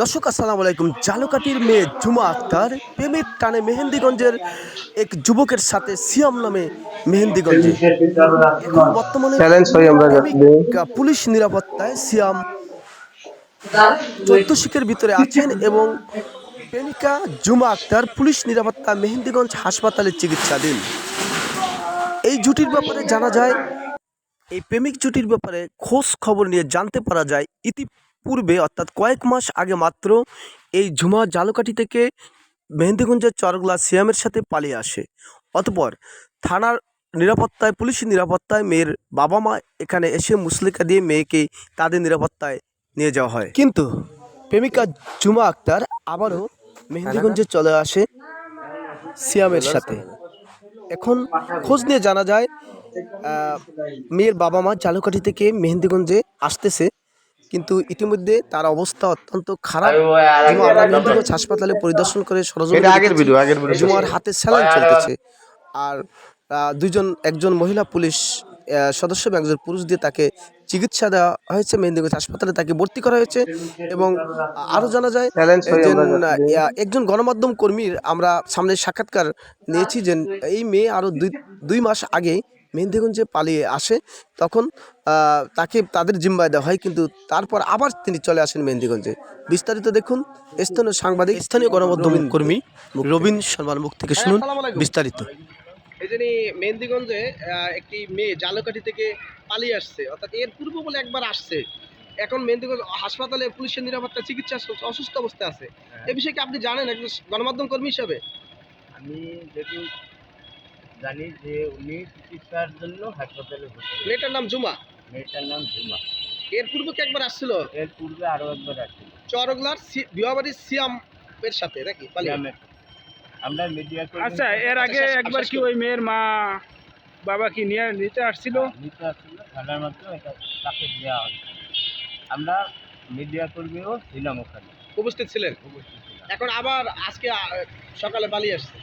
দর্শক আসসালামু আলাইকুম। জালুকাটির মেয়ে জুমা আক্তার প্রেমের টানে মেহেন্দিগঞ্জের এক যুবকের সাথে সিয়াম নামে মেহেন্দিগঞ্জে। এখন বর্তমানে পুলিশ নিরাপত্তায় সিয়াম চোদ্দ শিখের ভিতরে আছেন এবং প্রেমিকা জুমা আক্তার পুলিশ নিরাপত্তা মেহেন্দিগঞ্জ হাসপাতালে চিকিৎসাধীন। এই জুটির ব্যাপারে জানা যায় এই প্রেমিক জুটির ব্যাপারে খোঁজ খবর নিয়ে জানতে পারা যায় ইতিপূর্বে অর্থাৎ কয়েক মাস আগে মাত্র, এই ঝুমা জালকাঠি থেকে মেহেন্দিগঞ্জের চরগলা সিয়ামের সাথে পালিয়ে আসে। অতপর থানার নিরাপত্তায়, পুলিশের নিরাপত্তায় মেয়ের বাবা মা এখানে এসে মুসলিকা দিয়ে মেয়েকে তাদের নিরাপত্তায় নিয়ে যাওয়া হয়। কিন্তু প্রেমিকা জুমা আক্তার আবারও মেহেন্দিগঞ্জে চলে আসে সিয়ামের সাথে। এখন খোঁজ নিয়ে জানা যায় মেয়ের বাবা মা জালুকাঠি থেকে মেহেন্দিগঞ্জে আসতেছে। কিন্তু ইতিমধ্যে তার অবস্থা অত্যন্ত খারাপ এবং আমরা মেহেন্দিগঞ্জ হাসপাতালে পরিদর্শন করে সরজমিনে এটা আগের দেখেছি ভিডিও, আগের ভিডিও। জুমার হাতে স্যালাইন চলতেছে আর আহ, দুজন একজন মহিলা পুলিশ আহ, সদস্য এবং একজন পুরুষ দিয়ে তাকে চিকিৎসা দেওয়া হয়েছে মেহেন্দিগঞ্জ হাসপাতালে তাকে ভর্তি করা হয়েছে এবং আরও জানা যায় একজন গণমাধ্যম কর্মীর আমরা সামনে সাক্ষাৎকার নিয়েছি যে এই মেয়ে আরও দুই দুই মাস আগে মেহেন্দিগঞ্জে পালিয়ে আসে তখন তাকে তাদের জিম্মায় দেওয়া হয় কিন্তু তারপর আবার তিনি চলে আসেন মেহেন্দিগঞ্জে বিস্তারিত দেখুন স্থানীয় সাংবাদিক স্থানীয় গণমাধ্যম কর্মী রবিন শর্মার মুখ থেকে শুনুন বিস্তারিত। এই যে মেহেন্দিগঞ্জে একটি মেয়ে জালকাঠি থেকে পালিয়ে আসছে অর্থাৎ এর পূর্ব বলে একবার আসছে। এখন মেহেন্দিগঞ্জ হাসপাতালে পুলিশের নিরাপত্তা চিকিৎসা অসুস্থ অবস্থায় আছে। এ বিষয়ে কি আপনি জানেন একজন গণমাধ্যম কর্মী হিসাবে? আমি যেটু জানি যে উনি চিকিৎসার জন্য হাসপাতালে ভর্তি মেয়েটার নাম জুমা মেয়েটার নাম ঝুমা। এর পূর্বে কি একবার আসছিল? এর পূর্বে আরও একবার আসছিল। চরগলার বিবাবাড়ির সিয়াম এর সাথে নাকি? পালিয়ে আমরা মিডিয়া আচ্ছা এর আগে আচ্ছা, একবার কি আচ্ছা। ওই মেয়ের মা বাবা কি নিয়ে নিতে আসছিল? নিতে আসছিল। থানার মাধ্যমে এটা তাকে দেওয়া হয়েছে আমরা মিডিয়া কর্মীও ছিলাম ওখানে। উপস্থিত ছিলেন? উপস্থিত ছিলাম। এখন আবার আজকে সকালে পালিয়ে আসছে?